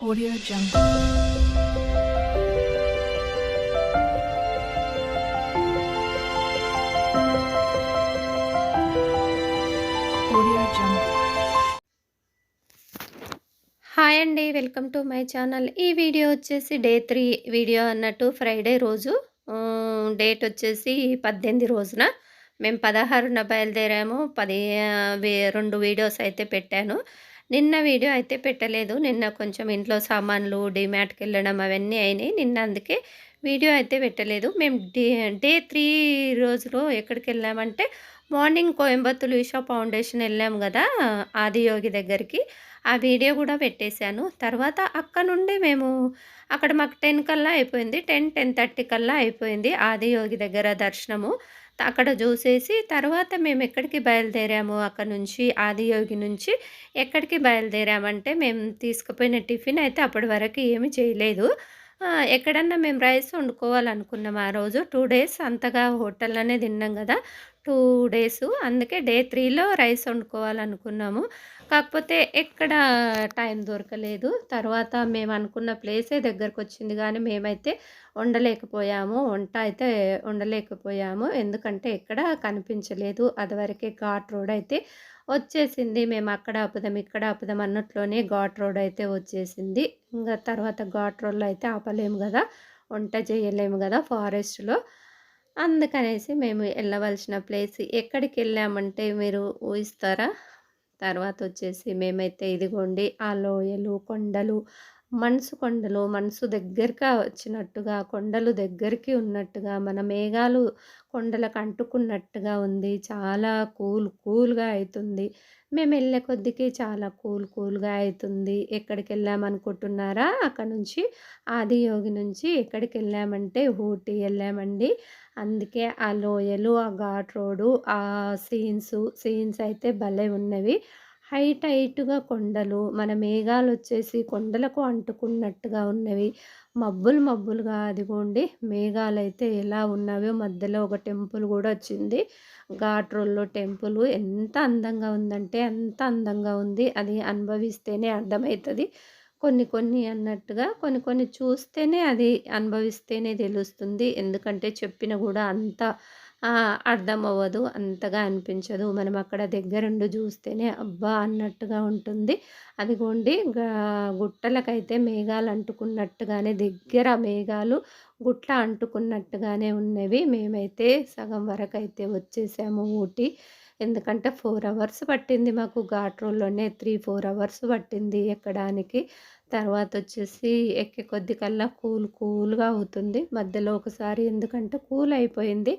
Audio Jungle. Hi అండి welcome to my channel ఈ video వచ్చేసి డే త్రీ వీడియో అన్నట్టు ఫ్రైడే రోజు. డేట్ వచ్చేసి పద్దెనిమిది రోజున. మేము పదహారున బయలుదేరాము పది వే- రెండు వీడియోస్ అయితే పెట్టాను. నిన్న వీడియో అయితే పెట్టలేదు. నిన్న కొంచెం ఇంట్లో సామాన్లు డిమార్ట్కి వెళ్ళడం అవన్నీ అయినాయి. నిన్న అందుకే వీడియో అయితే పెట్టలేదు. మేము డే డే త్రీ రోజులో ఎక్కడికి వెళ్ళామంటే మార్నింగ్ కోయంబత్తూరు ఈషా ఫౌండేషన్ వెళ్ళాము కదా ఆదియోగి దగ్గరికి. ఆ వీడియో కూడా పెట్టేశాను. తర్వాత అక్కడ నుండి మేము అక్కడ మాకు టెన్ కల్లా అయిపోయింది. టెన్ టెన్ థర్టీ కల్లా అయిపోయింది ఆదియోగి దగ్గర దర్శనము. అక్కడ చూసేసి తర్వాత మేము ఎక్కడికి బయలుదేరాము? అక్కడ నుంచి ఆదియోగి నుంచి ఎక్కడికి బయలుదేరామంటే మేము తీసుకుపోయిన టిఫిన్ అయితే అప్పటి వరకు ఏమి చేయలేదు. ఎక్కడన్నా మేము రైస్ వండుకోవాలనుకున్నాం. ఆ రోజు టూ డేస్ అంతగా హోటల్లోనే తిన్నాం కదా. టూ డేస్ అందుకే డే త్రీలో రైస్ వండుకోవాలనుకున్నాము. కాకపోతే ఎక్కడ టైం దొరకలేదు. తర్వాత మేము అనుకున్న ప్లేసే దగ్గరకు వచ్చింది కానీ మేమైతే వండలేకపోయాము. వంట అయితే వండలేకపోయాము. ఎందుకంటే ఎక్కడ కనిపించలేదు. అదివరకే ఘాట్ రోడ్ అయితే వచ్చేసింది. మేము అక్కడ ఆపుదాం ఇక్కడ ఆపుదాం అన్నట్లోనే ఘాట్ రోడ్ అయితే వచ్చేసింది. ఇంకా తర్వాత ఘాట్ రోడ్లో అయితే ఆపలేము కదా. వంట చేయలేము కదా ఫారెస్ట్లో. అందుకనేసి మేము వెళ్ళవలసిన ప్లేస్ ఎక్కడికి వెళ్ళామంటే మీరు ఊహిస్తారా? తర్వాత వచ్చేసి మేమైతే ఇదిగోండి ఆ లోయలు కొండలు మనసు కొండలు మనసు దగ్గరగా వచ్చినట్టుగా కొండలు దగ్గరికి ఉన్నట్టుగా మన మేఘాలు కొండలకు అంటుకున్నట్టుగా ఉంది. చాలా కూల్ కూల్గా అవుతుంది మేము వెళ్ళే కొద్దికి చాలా కూల్ కూల్గా అవుతుంది ఎక్కడికి వెళ్ళామనుకుంటున్నారా అక్కడ నుంచి ఆదియోగి నుంచి ఎక్కడికి వెళ్ళామంటే ఊటీ వెళ్ళామండి. అందుకే ఆ లోయలు ఆ ఘాట్ రోడ్డు ఆ సీన్స్ సీన్స్ అయితే భలే ఉన్నవి. హైట్ హైట్గా కొండలు మన మేఘాలు వచ్చేసి కొండలకు అంటుకున్నట్టుగా ఉన్నవి. మబ్బులు మబ్బులుగా అదిగోండి మేఘాలు అయితే ఎలా ఉన్నవో మధ్యలో ఒక టెంపుల్ కూడా వచ్చింది. ఘాట్ రోడ్లో టెంపుల్ ఎంత అందంగా ఉందంటే అంత అందంగా ఉంది. అది అనుభవిస్తేనే అర్థమవుతుంది. కొన్ని కొన్ని అన్నట్టుగా కొన్ని కొన్ని చూస్తేనే అది అనుభవిస్తేనే తెలుస్తుంది. ఎందుకంటే చెప్పిన కూడా అంత అర్థం అవ్వదు అంతగా అనిపించదు. మనం అక్కడ దగ్గరుండి చూస్తేనే అబ్బా అన్నట్టుగా ఉంటుంది. అదిగోండి గుట్టలకైతే మేఘాలు అంటుకున్నట్టుగానే దగ్గర మేఘాలు గుట్ల అంటుకున్నట్టుగానే ఉన్నవి. మేమైతే సగం వరకు అయితే వచ్చేసాము ఊటీ. ఎందుకంటే ఫోర్ అవర్స్ పట్టింది మాకు ఘాట్ రోడ్లోనే త్రీ ఫోర్ అవర్స్ పట్టింది ఎక్కడానికి. తర్వాత వచ్చేసి ఎక్కే కొద్ది కల్లా కూల్ కూల్గా అవుతుంది. మధ్యలో ఒకసారి ఎందుకంటే కూల్ అయిపోయింది.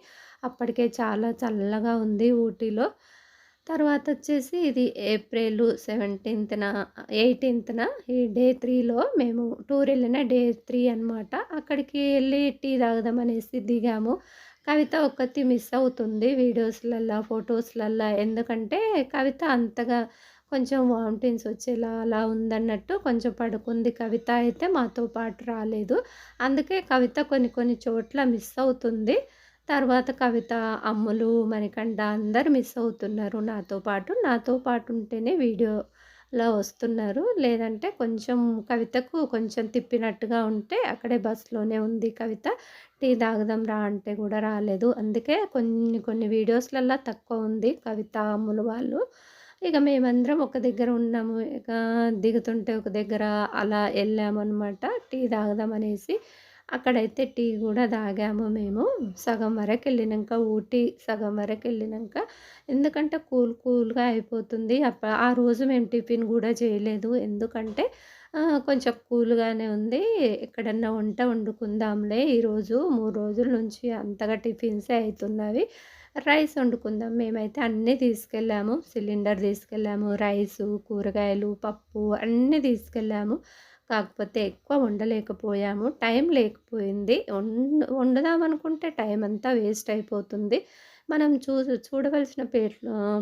అప్పటికే చాలా చల్లగా ఉంది ఊటీలో. తర్వాత వచ్చేసి ఇది ఏప్రిల్ సెవెంటీన్త్న ఎయిటీన్త్న ఈ డే త్రీలో మేము టూర్ వెళ్ళిన డే త్రీ అనమాట అక్కడికి వెళ్ళి టీ తాగుదాం అనేసి దిగాము. కవిత ఒక్కటి మిస్ అవుతుంది వీడియోస్లల్లో ఫొటోస్లల్లో. ఎందుకంటే కవిత అంతగా కొంచెం వామిటింగ్స్ వచ్చేలా అలా ఉందన్నట్టు కొంచెం పడుకుంది. కవిత అయితే మాతో పాటు రాలేదు. అందుకే కవిత కొన్ని కొన్ని చోట్ల మిస్ అవుతుంది. తర్వాత కవిత అమ్ములు మణికంఠ అందరు మిస్ అవుతున్నారు నాతో పాటు. నాతో పాటు ఉంటేనే వీడియోలో వస్తున్నారు. లేదంటే కొంచెం కవితకు కొంచెం తిప్పినట్టుగా ఉంటే అక్కడే బస్సులోనే ఉంది కవిత. టీ తాగుదాం రా అంటే కూడా రాలేదు. అందుకే కొన్ని కొన్ని వీడియోస్లల్లో తక్కువ ఉంది కవిత అమ్ములు వాళ్ళు. ఇక మేమందరం ఒక దగ్గర ఉన్నాము. ఇక దిగుతుంటే ఒక దగ్గర అలా వెళ్ళాము అనమాట టీ తాగుదాం అనేసి అక్కడైతే టీ కూడా తాగాము మేము. సగం వరకు వెళ్ళినాక ఊటీ సగం వరకు వెళ్ళినాక ఎందుకంటే కూల్ కూల్గా అయిపోతుంది. అప్ప ఆ రోజు మేము టిఫిన్ కూడా చేయలేదు. ఎందుకంటే కొంచెం కూల్గానే ఉంది. ఎక్కడన్నా వంట వండుకుందాంలే. ఈరోజు మూడు రోజుల నుంచి అంతగా టిఫిన్సే అవుతున్నవి రైస్ వండుకుందాం. మేమైతే అన్నీ తీసుకెళ్ళాము. సిలిండర్ తీసుకెళ్ళాము. రైసు కూరగాయలు పప్పు అన్నీ తీసుకెళ్ళాము. కాకపోతే ఎక్కువ వండలేకపోయాము. టైం లేకపోయింది. వండ వండుదాం అనుకుంటే టైం అంతా వేస్ట్ అయిపోతుంది. మనం చూ చూడవలసిన ప్లే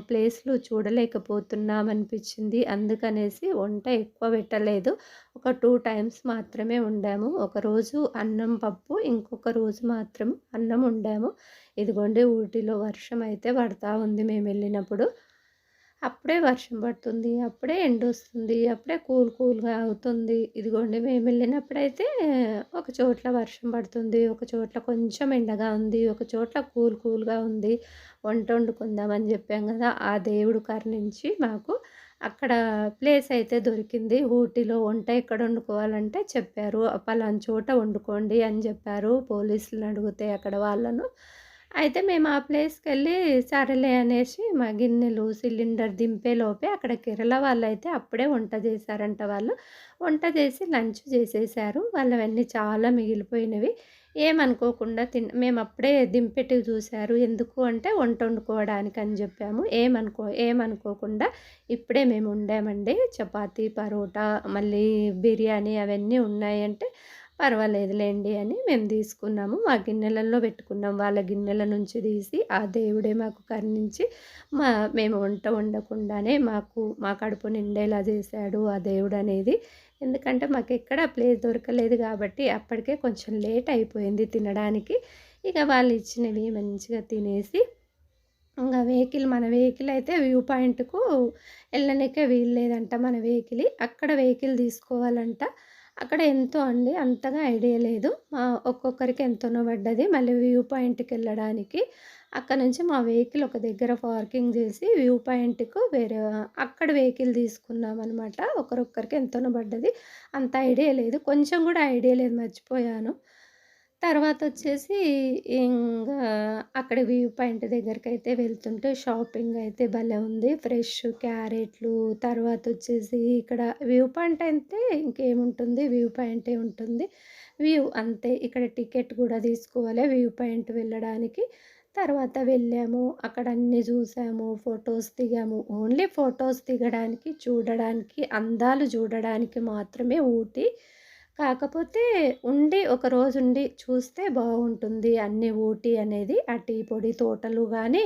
ప్లేస్లు చూడలేకపోతున్నాం అనిపించింది అందుకనేసి వంట ఎక్కువ పెట్టలేదు. ఒక టూ టైమ్స్ మాత్రమే వండాము. ఒకరోజు అన్నం పప్పు ఇంకొక రోజు మాత్రం అన్నం వండాము. ఇదిగోండి ఊటీలో వర్షం అయితే పడతా ఉంది. మేము వెళ్ళినప్పుడు అప్పుడే వర్షం పడుతుంది అప్పుడే ఎండొస్తుంది అప్పుడే కూల్ కూల్గా అవుతుంది. ఇదిగోండి మేము వెళ్ళినప్పుడైతే ఒక చోట్ల వర్షం పడుతుంది ఒక చోట్ల కొంచెం ఎండగా ఉంది ఒక చోట్ల కూల్ కూల్గా ఉంది. వంట వండుకుందామని చెప్పాం కదా ఆ దేవుడు కరుణించి మాకు అక్కడ ప్లేస్ అయితే దొరికింది. ఊటీలో వంట ఎక్కడ వండుకోవాలంటే చెప్పారు. పలానా చోట వండుకోండి అని చెప్పారు. పోలీసులను అడిగితే అక్కడ వాళ్ళను అయితే మేము ఆ ప్లేస్కి వెళ్ళి సరేలే అనేసి మా గిన్నెలు సిలిండర్ దింపే లోపే అక్కడ కేరళ వాళ్ళు అయితే అప్పుడే వంట చేశారంట వాళ్ళు. వంట చేసి లంచ్ చేసేసారు. వాళ్ళవన్నీ చాలా మిగిలిపోయినవి. ఏమనుకోకుండా తిన్ మేము అప్పుడే దింపెట్టి చూశారు. ఎందుకు అంటే వంట వండుకోవడానికి అని చెప్పాము. ఏమనుకో ఏమనుకోకుండా ఇప్పుడే మేము ఉండామండి చపాతీ పరోటా మళ్ళీ బిర్యానీ అవన్నీ ఉన్నాయంటే పర్వాలేదులేండి అని మేము తీసుకున్నాము. మా గిన్నెలలో పెట్టుకున్నాం. వాళ్ళ గిన్నెల నుంచి తీసి ఆ దేవుడే మాకు కరుణించి మా మేము వంట వండకుండానే మాకు మా కడుపు నిండేలా చేశాడు ఆ దేవుడు అనేది. ఎందుకంటే మాకు ఎక్కడ ప్లేస్ దొరకలేదు కాబట్టి అప్పటికే కొంచెం లేట్ అయిపోయింది తినడానికి. ఇక వాళ్ళు ఇచ్చినవి మంచిగా తినేసి ఇంకా వెహికల్ మన వెహికల్ అయితే వ్యూ పాయింట్కు వెళ్ళనికే వీలు లేదంట మన వెహికల్. అక్కడ వెహికల్ తీసుకోవాలంట. అక్కడ ఎంతో అండి అంతగా ఐడియా లేదు. మా ఒక్కొక్కరికి ఎంతనో పడ్డది. మళ్ళీ వ్యూ పాయింట్కి వెళ్ళడానికి అక్కడ నుంచి మా వెహికల్ ఒక దగ్గర పార్కింగ్ చేసి వ్యూ పాయింట్కు వేరే అక్కడ వెహికల్ తీసుకున్నాం అనమాట ఒకరొక్కరికి ఎంతనో పడ్డది. అంత ఐడియా లేదు. కొంచెం కూడా ఐడియా లేదు. మర్చిపోయాను. తర్వాత వచ్చేసి ఇంకా అక్కడ వ్యూ పాయింట్ దగ్గరికి అయితే వెళ్తుంటే షాపింగ్ అయితే భలే ఉంది. ఫ్రెష్ క్యారెట్లు తర్వాత వచ్చేసి ఇక్కడ వ్యూ పాయింట్ అయితే ఇంకేముంటుంది? వ్యూ పాయింటే ఉంటుంది. వ్యూ అంతే. ఇక్కడ టికెట్ కూడా తీసుకోవాలి వ్యూ పాయింట్ వెళ్ళడానికి. తర్వాత వెళ్ళాము. అక్కడ అన్నీ చూసాము. ఫొటోస్ దిగాము. ఓన్లీ ఫొటోస్ దిగడానికి చూడడానికి అందాలు చూడడానికి మాత్రమే ఊటీ. కాకపోతే ఉండి ఒక రోజు ఉండి చూస్తే బాగుంటుంది అన్ని ఊటీ అనేది ఆ టీ పొడి తోటలు కానీ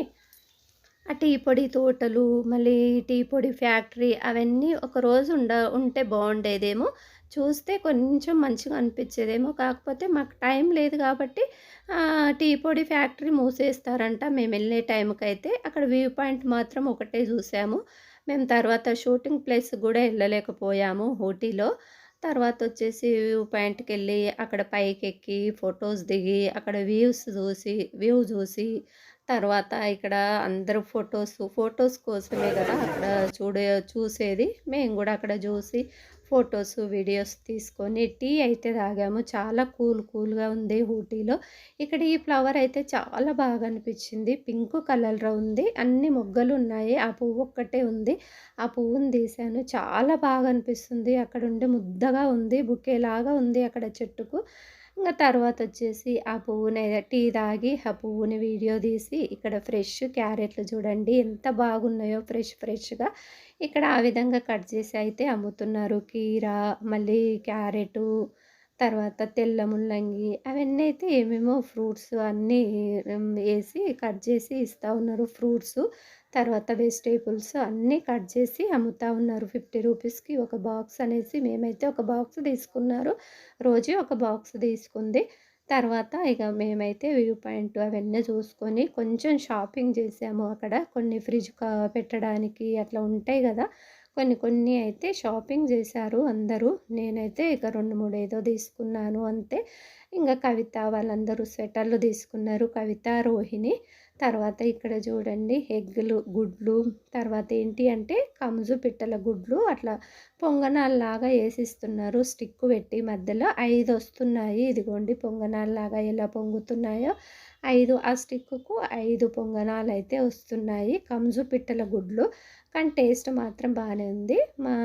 ఆ టీ పొడి తోటలు మళ్ళీ టీ పొడి ఫ్యాక్టరీ అవన్నీ ఒక రోజు ఉండ ఉంటే బాగుండేదేమో చూస్తే కొంచెం మంచిగా అనిపించేదేమో కాకపోతే మాకు టైం లేదు కాబట్టి టీ పొడి ఫ్యాక్టరీ మూసేస్తారంట. మేము వెళ్ళే టైంకి అయితే అక్కడ వ్యూ పాయింట్ మాత్రం ఒకటే చూసాము. మేము తర్వాత షూటింగ్ ప్లేస్ కూడా వెళ్ళలేకపోయాము ఊటీలో. తర్వాత వచ్చేసి వ్యూ పాయింట్కి వెళ్ళి అక్కడ పైకి ఎక్కి ఫొటోస్ దిగి అక్కడ వ్యూస్ చూసి వ్యూ చూసి తర్వాత ఇక్కడ అందరూ ఫొటోస్ ఫొటోస్ కోసమే కదా అక్కడ చూడే చూసేది. మేము కూడా అక్కడ చూసి ఫొటోస్ వీడియోస్ తీసుకొని టీ అయితే తాగాము. చాలా కూల్ కూల్గా ఉంది ఊటీలో. ఇక్కడ ఈ ఫ్లవర్ అయితే చాలా బాగా అనిపించింది. పింక్ కలర్లో ఉంది. అన్ని మొగ్గలు ఉన్నాయి. ఆ పువ్వు ఒక్కటే ఉంది. ఆ పువ్వుని తీసాను చాలా బాగా అనిపిస్తుంది. అక్కడ ఉండి ముద్దగా ఉంది. బుకేలాగా ఉంది అక్కడ చెట్టుకు. ఇంకా తర్వాత వచ్చేసి ఆ పువ్వుని టీ తాగి ఆ పువ్వుని వీడియో తీసి ఇక్కడ ఫ్రెష్ క్యారెట్లు చూడండి. ఎంత బాగున్నాయో ఫ్రెష్ ఫ్రెష్గా. ఇక్కడ ఆ విధంగా కట్ చేసి అయితే అమ్ముతున్నారు. కీర మళ్ళీ క్యారెటు తర్వాత తెల్ల ముల్లంగి అవన్నీ అయితే ఏమేమో ఫ్రూట్స్ అన్నీ వేసి కట్ చేసి ఇస్తూ ఉన్నారు. ఫ్రూట్స్ తర్వాత వెజిటేబుల్స్ అన్నీ కట్ చేసి అమ్ముతూ ఉన్నారు. ఫిఫ్టీ రూపీస్కి ఒక బాక్స్ అనేసి మేమైతే ఒక బాక్స్ తీసుకున్నారు. రోజు ఒక బాక్స్ తీసుకుంది. తర్వాత ఇక మేమైతే వ్యూ పాయింట్ అవన్నీ చూసుకొని కొంచెం షాపింగ్ చేసాము అక్కడ. కొన్ని ఫ్రిడ్జ్ పెట్టడానికి అట్లా ఉంటాయి కదా. కొన్ని కొన్ని అయితే షాపింగ్ చేశారు అందరూ. నేనైతే ఇక రెండు మూడు ఏదో తీసుకున్నాను అంతే. ఇంకా కవిత వాళ్ళందరూ స్వెటర్లు తీసుకున్నారు. కవిత రోహిణి. తర్వాత ఇక్కడ చూడండి ఎగ్గులు గుడ్లు తర్వాత ఏంటి అంటే కంజు పిట్టల గుడ్లు అట్లా పొంగనాల్లాగా వేసిస్తున్నారు. స్టిక్ పెట్టి మధ్యలో ఐదు వస్తున్నాయి. ఇదిగోండి పొంగనాల్లాగా ఎలా పొంగుతున్నాయో ఐదు ఆ స్టిక్కు ఐదు పొంగనాలు అయితే వస్తున్నాయి. కంజు పిట్టల గుడ్లు కానీ టేస్ట్ మాత్రం బాగానే ఉంది. మా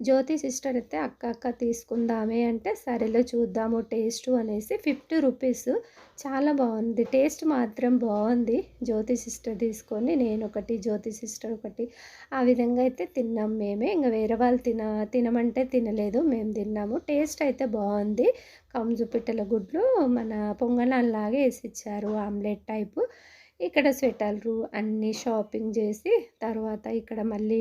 జ్యోతి సిస్టర్ అయితే అక్క అక్క తీసుకుందామే అంటే సరేలో చూద్దాము టేస్ట్ అనేసి ఫిఫ్టీ రూపీస్ చాలా బాగుంది. టేస్ట్ మాత్రం బాగుంది. జ్యోతి సిస్టర్ తీసుకొని నేను ఒకటి జ్యోతి సిస్టర్ ఒకటి. ఆ విధంగా అయితే తిన్నాం మేమే. ఇంకా వేరే వాళ్ళు తిన తినమంటే తినలేదు. మేము తిన్నాము. టేస్ట్ అయితే బాగుంది. కంజు పిట్టల గుడ్లు మన పొంగనాల్లాగా వేసి ఇచ్చారు. Omelette type. ఇక్కడ స్వెటర్లు అన్నీ షాపింగ్ చేసి తర్వాత ఇక్కడ మళ్ళీ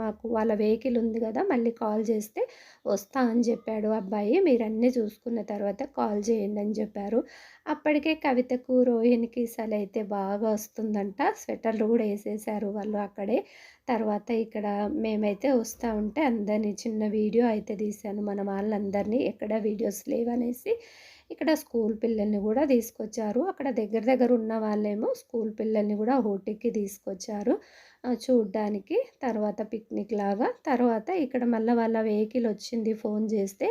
మాకు వాళ్ళ వెహికల్ ఉంది కదా మళ్ళీ కాల్ చేస్తే వస్తా అని చెప్పాడు అబ్బాయి. మీరు అన్నీ చూసుకున్న తర్వాత కాల్ చేయండి అని చెప్పారు. అప్పటికే కవితకు రోహిణికి సలైతే అయితే బాగా వస్తుందంట. స్వెటర్లు కూడా వేసేసారు వాళ్ళు అక్కడే. తర్వాత ఇక్కడ మేమైతే వస్తూ ఉంటే అందరినీ చిన్న వీడియో అయితే తీశాను. మన వాళ్ళందరినీ ఎక్కడ వీడియోస్ లేవనేసి ఇక్కడ స్కూల్ పిల్లల్ని కూడా తీసుకొచ్చారు. అక్కడ దగ్గర దగ్గర ఉన్న వాళ్ళేమో స్కూల్ పిల్లల్ని కూడా ఊటీకి తీసుకొచ్చారు. చూడ్డానికి తర్వాత పిక్నిక్ లాగా. తర్వాత ఇక్కడ మళ్ళీ వాళ్ళ వెహికల్ వచ్చింది ఫోన్ చేస్తే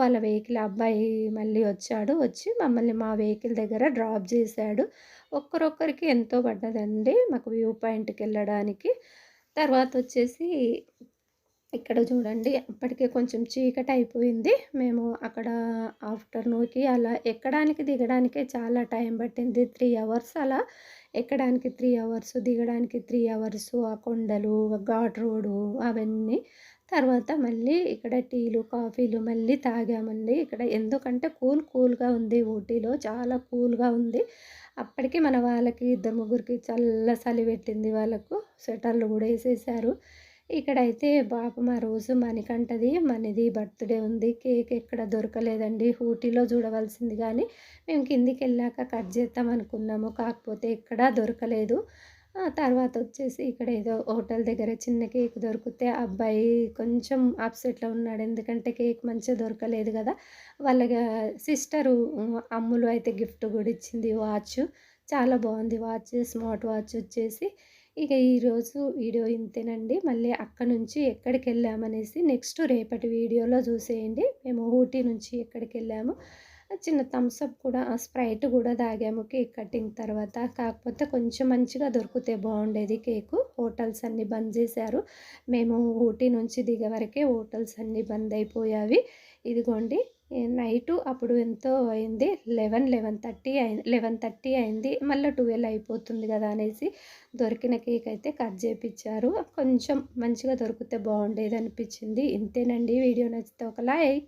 వాళ్ళ వెహికల్ అబ్బాయి మళ్ళీ వచ్చాడు. వచ్చి మమ్మల్ని మా వెహికల్ దగ్గర డ్రాప్ చేశాడు. ఒక్కరొక్కరికి ఎంతో పడ్డదండి మాకు వ్యూ పాయింట్కి వెళ్ళడానికి. తర్వాత వచ్చేసి ఇక్కడ చూడండి అప్పటికే కొంచెం చీకటి అయిపోయింది మేము అక్కడ ఆఫ్టర్నూన్కి అలా ఎక్కడానికి దిగడానికి చాలా టైం పట్టింది. త్రీ అవర్స్ అలా ఎక్కడానికి త్రీ అవర్స్ దిగడానికి త్రీ అవర్స్ ఆ కొండలు ఘాట్ రోడ్డు అవన్నీ. తర్వాత మళ్ళీ ఇక్కడ టీలు కాఫీలు మళ్ళీ తాగామండి. ఇక్కడ ఎందుకంటే కూల్ కూల్గా ఉంది ఊటీలో చాలా కూల్గా ఉంది. అప్పటికి మన వాళ్ళకి ఇద్దరు ముగ్గురికి చల్ల చలి పెట్టింది వాళ్ళకు. స్వెటర్లు కూడా వేసేసారు. ఇక్కడైతే పాపం ఆ రోజు మణికంటది మనది బర్త్డే ఉంది. కేక్ ఎక్కడ దొరకలేదండి. ఊటీలో చూడవలసింది కానీ మేము కిందికి వెళ్ళాక కట్ చేద్దాం అనుకున్నాము. కాకపోతే ఎక్కడా దొరకలేదు. తర్వాత వచ్చేసి ఇక్కడ ఏదో హోటల్ దగ్గర చిన్న కేక్ దొరికితే అబ్బాయి కొంచెం అప్సెట్లో ఉన్నాడు. ఎందుకంటే కేక్ మంచిగా దొరకలేదు కదా. వాళ్ళ సిస్టరు అమ్ములు అయితే గిఫ్ట్ కూడా ఇచ్చింది. వాచ్ చాలా బాగుంది. వాచ్ స్మార్ట్ వాచ్ వచ్చేసి ఇక ఈరోజు వీడియో ఇంతేనండి. మళ్ళీ అక్కడ నుంచి ఎక్కడికి వెళ్ళామనేసి నెక్స్ట్ రేపటి వీడియోలో చూసేయండి. మేము ఊటీ నుంచి ఎక్కడికి వెళ్ళాము చిన్న థమ్స్అప్ కూడా స్ప్రైట్ కూడా తాగాము కేక్ కటింగ్ తర్వాత. కాకపోతే కొంచెం మంచిగా దొరికితే బాగుండేది కేకు. హోటల్స్ అన్నీ బంద్ చేశారు. మేము ఊటీ నుంచి దిగే వరకే హోటల్స్ అన్నీ బంద్ అయిపోయావి. ఇదిగోండి నైటు అప్పుడు ఎంతో అయింది లెవెన్ లెవెన్ థర్టీ అయింది లెవెన్ థర్టీ అయింది మళ్ళీ ట్వెల్వ్ అయిపోతుంది కదా అనేసి దొరికిన కేక్ అయితే కట్ చేయించారు కొంచెం మంచిగా దొరికితే బాగుండేది అనిపించింది. ఇంతేనండి. వీడియో నచ్చితే ఒక లైక్.